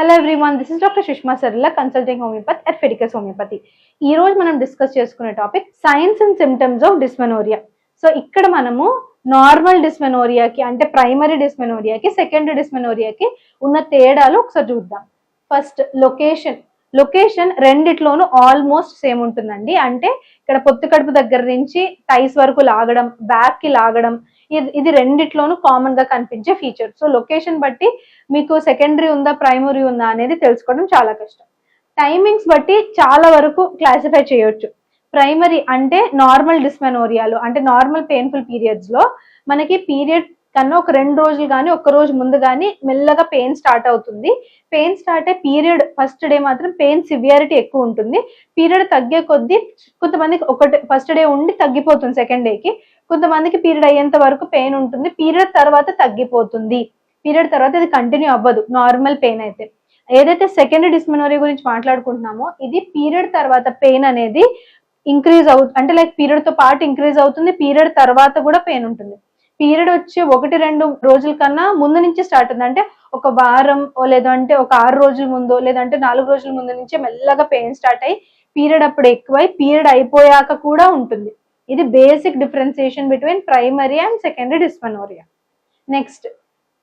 Hello everyone this is doctor Sushma Sarla consulting homeopathy at Fedicus homeopathy ఈ రోజు మనం discuss చేసుకునే topic signs and symptoms of dysmenorrhea so ఇక్కడ మనము normal డిస్మెనోరియాకి అంటే ప్రైమరీ డిస్మెనోరియాకి సెకండరీ డిస్మెనోరియాకి ఉన్న తేడాలు ఒకసారి చూద్దాం. ఫస్ట్ లొకేషన్ లొకేషన్ రెండిట్లోనూ ఆల్మోస్ట్ సేమ్ ఉంటుందండి. అంటే ఇక్కడ పొత్తు కడుపు దగ్గర నుంచి టైస్ వరకు లాగడం బ్యాక్కి లాగడం ఇది ఇది రెండిట్లోనూ కామన్గా కనిపించే ఫీచర్ సో లొకేషన్ బట్టి మీకు సెకండరీ ఉందా ప్రైమరీ ఉందా అనేది తెలుసుకోవడం చాలా కష్టం. టైమింగ్స్ బట్టి చాలా వరకు క్లాసిఫై చేయొచ్చు. ప్రైమరీ అంటే నార్మల్ డిస్మెనోరియాలు అంటే నార్మల్ పెయిన్ఫుల్ పీరియడ్స్లో మనకి పీరియడ్ కన్నా ఒక రెండు రోజులు కానీ ఒక రోజు ముందు కానీ మెల్లగా పెయిన్ స్టార్ట్ అవుతుంది. పెయిన్ స్టార్ట్ అయ్యే పీరియడ్ ఫస్ట్ డే మాత్రం పెయిన్ సివియారిటీ ఎక్కువ ఉంటుంది. పీరియడ్ తగ్గే కొద్దీ కొంతమందికి ఒకటి ఫస్ట్ డే ఉండి తగ్గిపోతుంది సెకండ్ డేకి కొంతమందికి పీరియడ్ అయ్యేంత వరకు పెయిన్ ఉంటుంది. పీరియడ్ తర్వాత తగ్గిపోతుంది. పీరియడ్ తర్వాత ఇది కంటిన్యూ అవ్వదు. నార్మల్ పెయిన్ అయితే. ఏదైతే సెకండ్ డిస్మెనోరీ గురించి మాట్లాడుకుంటున్నామో ఇది పీరియడ్ తర్వాత పెయిన్ అనేది ఇంక్రీజ్ అవు అంటే లైక్ పీరియడ్తో పాటు ఇంక్రీజ్ అవుతుంది. పీరియడ్ తర్వాత కూడా పెయిన్ ఉంటుంది. పీరియడ్ వచ్చి ఒకటి రెండు రోజుల కన్నా ముందు నుంచి స్టార్ట్ అవుతుంది. అంటే ఒక వారం లేదంటే ఒక ఆరు రోజుల ముందు లేదంటే నాలుగు రోజుల ముందు నుంచే మెల్లగా పెయిన్ స్టార్ట్ అయ్యి పీరియడ్ అప్పుడు ఎక్కువై పీరియడ్ అయిపోయాక కూడా ఉంటుంది. ఇది basic differentiation between primary and secondary dysmenorrhea next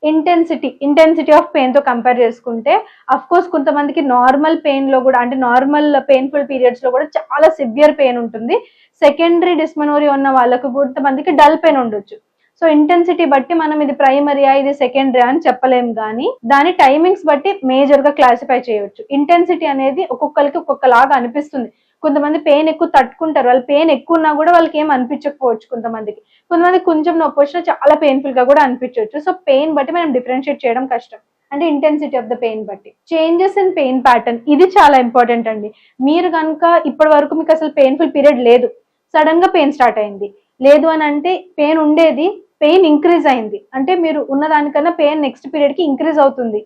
intensity intensity of పెయిన్తో compare చేసుకుంటే అఫ్ కోర్స్ కొంతమందికి నార్మల్ పెయిన్లో కూడా అంటే నార్మల్ పెయిన్ఫుల్ పీరియడ్స్లో కూడా చాలా సివియర్ పెయిన్ ఉంటుంది. సెకండరీ డిస్మెనోరియా ఉన్న వాళ్ళకు కొంతమందికి డల్ పెయిన్ ఉండొచ్చు. సో ఇంటెన్సిటీ బట్టి మనం ఇది ప్రైమరీయా ఇది సెకండరీ అని చెప్పలేం కానీ దాని టైమింగ్స్ బట్టి మేజర్గా క్లాసిఫై చేయొచ్చు. ఇంటెన్సిటీ అనేది ఒక్కొక్కరికి ఒక్కొక్కలాగా అనిపిస్తుంది. కొంతమంది పెయిన్ ఎక్కువ తట్టుకుంటారు. వాళ్ళు పెయిన్ ఎక్కువ ఉన్నా కూడా వాళ్ళకి ఏం అనిపించకపోవచ్చు కొంతమందికి. కొంతమంది కొంచెం నొప్పి వచ్చినా చాలా పెయిన్ఫుల్గా కూడా అనిపించవచ్చు. సో పెయిన్ బట్టి మనం డిఫరెన్షియేట్ చేయడం కష్టం. అంటే ఇంటెన్సిటీ ఆఫ్ ద పెయిన్ బట్టి. చేంజెస్ ఇన్ పెయిన్ ప్యాటర్న్ ఇది చాలా ఇంపార్టెంట్ అండి. మీరు కనుక ఇప్పటి వరకు మీకు అసలు పెయిన్ఫుల్ పీరియడ్ లేదు. సడన్గా పెయిన్ స్టార్ట్ అయింది. లేదు అని అంటే పెయిన్ ఉండేది పెయిన్ ఇంక్రీజ్ అయింది. అంటే మీరు ఉన్న దానికన్నా పెయిన్ నెక్స్ట్ పీరియడ్కి ఇంక్రీజ్ అవుతుంది.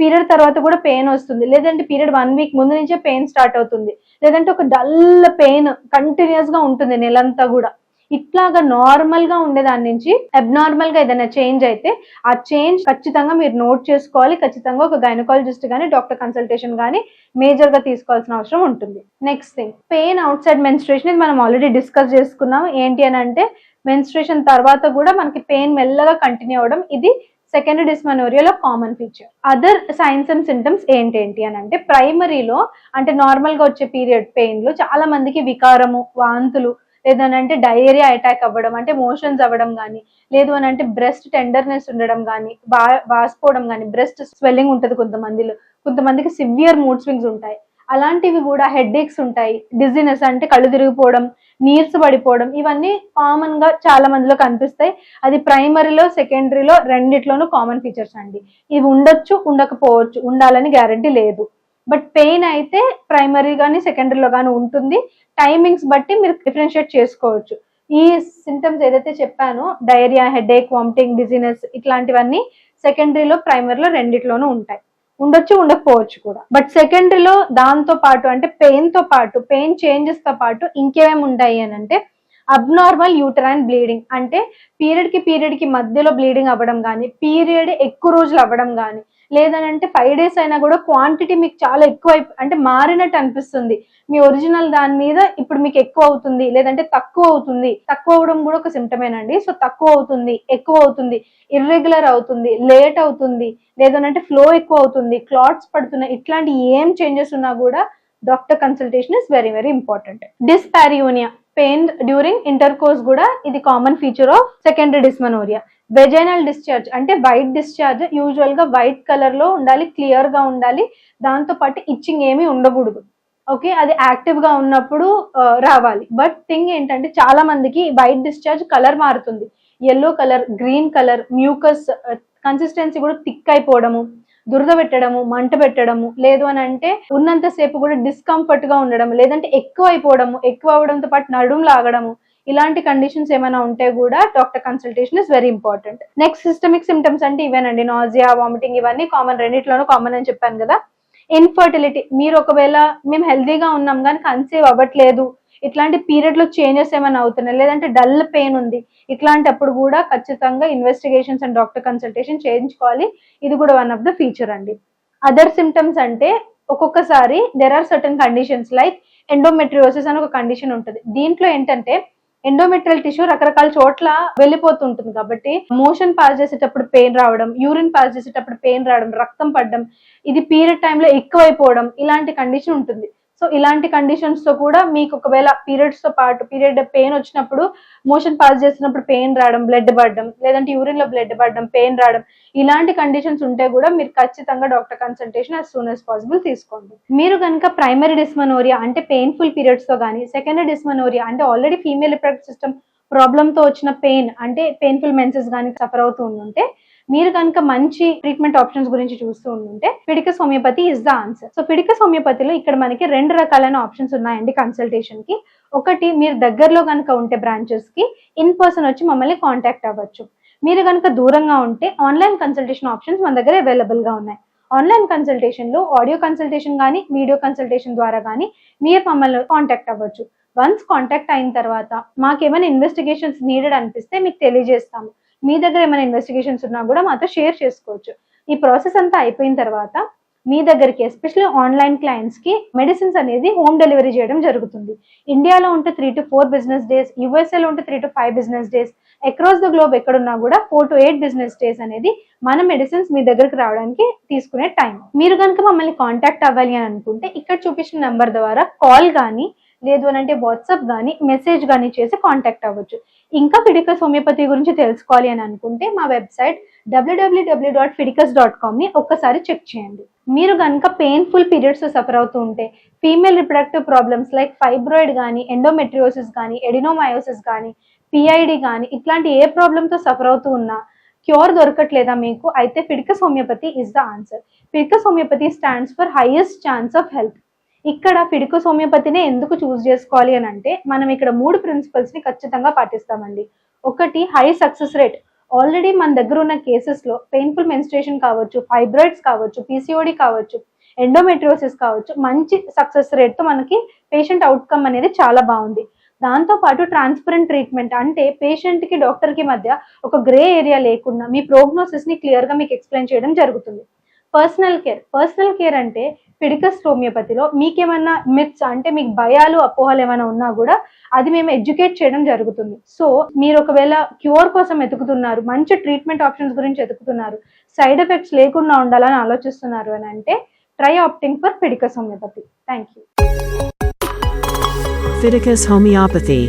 పీరియడ్ తర్వాత కూడా పెయిన్ వస్తుంది. లేదంటే పీరియడ్ వన్ వీక్ ముందు నుంచే పెయిన్ స్టార్ట్ అవుతుంది. లేదంటే ఒక డల్ పెయిన్ కంటిన్యూస్గా ఉంటుంది నెలంతా కూడా. ఇట్లాగా నార్మల్గా ఉండేదాని నుంచి అబ్నార్మల్గా ఏదైనా చేంజ్ అయితే ఆ చేంజ్ ఖచ్చితంగా మీరు నోట్ చేసుకోవాలి. ఖచ్చితంగా ఒక గైనకాలజిస్ట్ కానీ డాక్టర్ కన్సల్టేషన్ కానీ మేజర్గా తీసుకోవాల్సిన అవసరం ఉంటుంది. Next thing pain outside menstruation ఇది మనం ఆల్రెడీ డిస్కస్ చేసుకున్నాం ఏంటి అని అంటే మెన్స్ట్రేషన్ తర్వాత కూడా మనకి పెయిన్ మెల్లగా కంటిన్యూ అవ్వడం ఇది second డిస్మనోరియాలో common feature other signs and symptoms ఏంటేంటి అని అంటే ప్రైమరీలో అంటే నార్మల్గా వచ్చే పీరియడ్ పెయిన్లో చాలా మందికి వికారము వాంతులు లేదనంటే డయేరియా అటాక్ అవ్వడం అంటే మోషన్స్ అవ్వడం కానీ లేదు అని అంటే బ్రెస్ట్ టెండర్నెస్ ఉండడం కానీ బా బాసిపోవడం కానీ బ్రెస్ట్ స్వెల్లింగ్ ఉంటుంది కొంతమందిలో. కొంతమందికి సివియర్ మూడ్ స్వింగ్స్ ఉంటాయి. అలాంటివి కూడా హెడ్ ఏక్స్ ఉంటాయి. డిజినెస్ అంటే కళ్ళు తిరిగిపోవడం నీర్స్ పడిపోవడం ఇవన్నీ కామన్గా చాలా మందిలో కనిపిస్తాయి. అది ప్రైమరీలో సెకండరీలో రెండిట్లోనూ కామన్ ఫీచర్స్ అండి. ఇవి ఉండొచ్చు ఉండకపోవచ్చు ఉండాలని గ్యారంటీ లేదు. బట్ పెయిన్ అయితే ప్రైమరీ కానీ సెకండరీలో కానీ ఉంటుంది. టైమింగ్స్ బట్టి మీరు డిఫరెన్షియేట్ చేసుకోవచ్చు. ఈ సింటమ్స్ ఏదైతే చెప్పానో డైరియా హెడేక్ వామిటింగ్ డిజినెస్ ఇట్లాంటివన్నీ సెకండరీలో ప్రైమరీలో రెండిట్లోనూ ఉంటాయి. ఉండొచ్చు ఉండకపోవచ్చు కూడా. బట్ సెకండరీలో దాంతో పాటు అంటే పెయిన్తో పాటు పెయిన్ చేంజెస్తో పాటు ఇంకేమేమి ఉంటాయి అని అంటే అబ్నార్మల్ యూటరైన్ బ్లీడింగ్ అంటే పీరియడ్కి పీరియడ్కి మధ్యలో బ్లీడింగ్ అవ్వడం కానీ పీరియడ్ ఎక్కువ రోజులు అవ్వడం కానీ లేదనంటే ఫైవ్ డేస్ అయినా కూడా క్వాంటిటీ మీకు చాలా ఎక్కువ అంటే మారినట్టు అనిపిస్తుంది. మీ ఒరిజినల్ దాని మీద ఇప్పుడు మీకు ఎక్కువ అవుతుంది లేదంటే తక్కువ అవుతుంది. తక్కువ అవడం కూడా ఒక సిమ్టమేనండి సో తక్కువ అవుతుంది ఎక్కువ అవుతుంది ఇర్రెగ్యులర్ అవుతుంది లేట్ అవుతుంది లేదనంటే ఫ్లో ఎక్కువ అవుతుంది క్లాట్స్ పడుతున్నాయి ఇట్లాంటి ఏం చేంజెస్ ఉన్నా కూడా doctor consultation is very very important dyspareunia pain during intercourse కూడా ఇది common feature of secondary dysmenorrhoea vaginal discharge అంటే వైట్ డిశ్చార్జ్ యూజువల్గా వైట్ కలర్లో ఉండాలి క్లియర్గా ఉండాలి. దాంతో పాటు ఇచ్చింగ్ ఏమీ ఉండకూడదు. ఓకే అది యాక్టివ్గా ఉన్నప్పుడు రావాలి. బట్ థింగ్ ఏంటంటే చాలా మందికి వైట్ డిశ్చార్జ్ కలర్ మారుతుంది. Yellow colour green colour mucus consistency కూడా థిక్ అయిపోవడము దురద పెట్టడము మంట పెట్టడము లేదు అని అంటే ఉన్నంతసేపు కూడా డిస్కంఫర్ట్గా ఉండడం లేదంటే ఎక్కువ అయిపోవడము ఎక్కువ అవడంతో పాటు నడుము లాగడము ఇలాంటి కండిషన్స్ ఏమైనా ఉంటే కూడా doctor consultation is very important next systemic symptoms అంటే ఇవేనండి నాజియా వామిటింగ్ ఇవన్నీ కామన్ రెండిట్లోనూ కామన్ అని చెప్పాను కదా. ఇన్ఫర్టిలిటీ మీరు ఒకవేళ మేము హెల్దీగా ఉన్నాం కానీ కన్సీవ్ అవ్వట్లేదు ఇట్లాంటి పీరియడ్లో చేంజెస్ ఏమైనా అవుతున్నాయి లేదంటే డల్ పెయిన్ ఉంది ఇట్లాంటప్పుడు కూడా ఖచ్చితంగా ఇన్వెస్టిగేషన్స్ అండ్ డాక్టర్ కన్సల్టేషన్ చేయించుకోవాలి. ఇది కూడా వన్ ఆఫ్ ద ఫీచర్ అండి. అదర్ సిమ్టమ్స్ అంటే ఒక్కొక్కసారి there are certain conditions like endometriosis అని ఒక కండిషన్ ఉంటుంది. దీంట్లో ఏంటంటే ఎండోమెట్రియల్ టిష్యూ రకరకాల చోట్ల వెళ్ళిపోతుంటుంది కాబట్టి మోషన్ పాస్ చేసేటప్పుడు పెయిన్ రావడం యూరిన్ పాస్ చేసేటప్పుడు పెయిన్ రావడం రక్తం పడడం ఇది పీరియడ్ టైంలో ఎక్కువైపోవడం ఇలాంటి కండిషన్ ఉంటుంది. సో ఇలాంటి కండిషన్స్తో కూడా మీకు ఒకవేళ పీరియడ్స్తో పాటు పీరియడ్ పెయిన్ వచ్చినప్పుడు మోషన్ పాస్ చేసినప్పుడు పెయిన్ రావడం బ్లడ్ పడడం లేదంటే యూరిన్లో బ్లడ్ పడడం పెయిన్ రావడం ఇలాంటి కండిషన్స్ ఉంటే కూడా మీరు ఖచ్చితంగా doctor consultation as soon as possible తీసుకోండి. మీరు కనుక ప్రైమరీ డిస్మనోరియా అంటే పెయిన్ఫుల్ పీరియడ్స్తో కానీ సెకండరీ డిస్మనోరియా అంటే ఆల్రెడీ ఫీమేల్ రిప్రొడక్ట్ సిస్టమ్ ప్రాబ్లమ్తో వచ్చిన పెయిన్ అంటే పెయిన్ఫుల్ మెన్సెస్ కానీ సఫర్ అవుతూ ఉంటే మీరు కనుక మంచి ట్రీట్మెంట్ ఆప్షన్స్ గురించి చూస్తూ ఉంటే Fidicus homeopathy is the answer so Fidicus హోమియోపతిలో ఇక్కడ మనకి రెండు రకాలైన ఆప్షన్స్ ఉన్నాయండి కన్సల్టేషన్కి. ఒకటి మీరు దగ్గరలో కనుక ఉంటే బ్రాంచెస్కి ఇన్ పర్సన్ వచ్చి మమ్మల్ని కాంటాక్ట్ అవ్వచ్చు. మీరు కనుక దూరంగా ఉంటే ఆన్లైన్ కన్సల్టేషన్ ఆప్షన్స్ మన దగ్గర అవైలబుల్గా ఉన్నాయి. ఆన్లైన్ కన్సల్టేషన్లో ఆడియో కన్సల్టేషన్ కానీ వీడియో కన్సల్టేషన్ ద్వారా కానీ మీరు మమ్మల్ని కాంటాక్ట్ అవ్వచ్చు. వన్స్ కాంటాక్ట్ అయిన తర్వాత మాకు ఏమైనా ఇన్వెస్టిగేషన్స్ నీడెడ్ అనిపిస్తే మీకు తెలియజేస్తాము. మీ దగ్గర ఏమైనా ఇన్వెస్టిగేషన్స్ ఉన్నా కూడా మాతో షేర్ చేసుకోవచ్చు. ఈ ప్రాసెస్ అంతా అయిపోయిన తర్వాత మీ దగ్గరికి ఎస్పెషల్లీ ఆన్లైన్ క్లయింట్స్కి మెడిసిన్స్ అనేది హోమ్ డెలివరీ చేయడం జరుగుతుంది. ఇండియాలో ఉంటే three to four business days యూఎస్ఏలో ఉంటే three to five business days across the globe ఎక్కడున్నా కూడా four to eight business days అనేది మన మెడిసిన్స్ మీ దగ్గరికి రావడానికి తీసుకునే టైం మీరు కనుక మమ్మల్ని కాంటాక్ట్ అవ్వాలి అని అనుకుంటే ఇక్కడ చూపించిన నెంబర్ ద్వారా కాల్ కానీ లేదు అని అంటే వాట్సాప్ కానీ మెసేజ్ కానీ చేసి కాంటాక్ట్ అవ్వచ్చు. ఇంకా ఫిడికస్ హోమియోపతి గురించి తెలుసుకోవాలి అని అనుకుంటే మా website WWW dot Fidicus dot కామ్ని ఒక్కసారి చెక్ చేయండి. మీరు కనుక పెయిన్ఫుల్ పీరియడ్స్ సఫర్ అవుతూ ఉంటే female reproductive problems like fibroid కానీ ఎండోమెట్రియోసిస్ కానీ ఎడినోమయోసిస్ కానీ పిఐడి కానీ ఇట్లాంటి ఏ ప్రాబ్లంతో సఫర్ అవుతూ ఉన్నా క్యూర్ దొరకట్లేదా మీకు అయితే Fidicus homeopathy is the answer Fidicus homeopathy stands for highest chance of health ఇక్కడ ఫిడికోస్ హోమియోపతినే ఎందుకు చూస్ చేసుకోవాలి అని అంటే మనం ఇక్కడ మూడు ప్రిన్సిపల్స్ని ఖచ్చితంగా పాటిస్తామండి. ఒకటి హై సక్సెస్ రేట్ ఆల్రెడీ మన దగ్గర ఉన్న కేసెస్లో పెయిన్ఫుల్ మెన్స్ట్రేషన్ కావచ్చు ఫైబ్రాయిడ్స్ కావచ్చు పీసీఓడి కావచ్చు ఎండోమెట్రియోసిస్ కావచ్చు మంచి సక్సెస్ రేట్తో మనకి పేషెంట్ అవుట్కమ్ అనేది చాలా బాగుంది. దాంతో పాటు ట్రాన్స్పరెంట్ ట్రీట్మెంట్ అంటే పేషెంట్కి డాక్టర్కి మధ్య ఒక గ్రే ఏరియా లేకుండా మీ ప్రోగ్నోసిస్ని క్లియర్గా మీకు ఎక్స్ప్లెయిన్ చేయడం జరుగుతుంది. పర్సనల్ కేర్ పర్సనల్ కేర్ అంటే ఫిడికస్ హోమియోపతిలో మీకేమైనా మిత్స్ అంటే మీకు భయాలు అపోహలు ఏమైనా ఉన్నా కూడా అది మేము ఎడ్యుకేట్ చేయడం జరుగుతుంది. సో మీరు ఒకవేళ క్యూర్ కోసం ఎతుకుతున్నారు మంచి ట్రీట్మెంట్ ఆప్షన్స్ గురించి ఎతుకుతున్నారు సైడ్ ఎఫెక్ట్స్ లేకుండా ఉండాలని ఆలోచిస్తున్నారు అని అంటే try opting for Fidicus homeopathy. Thank you. Fidicus homeopathy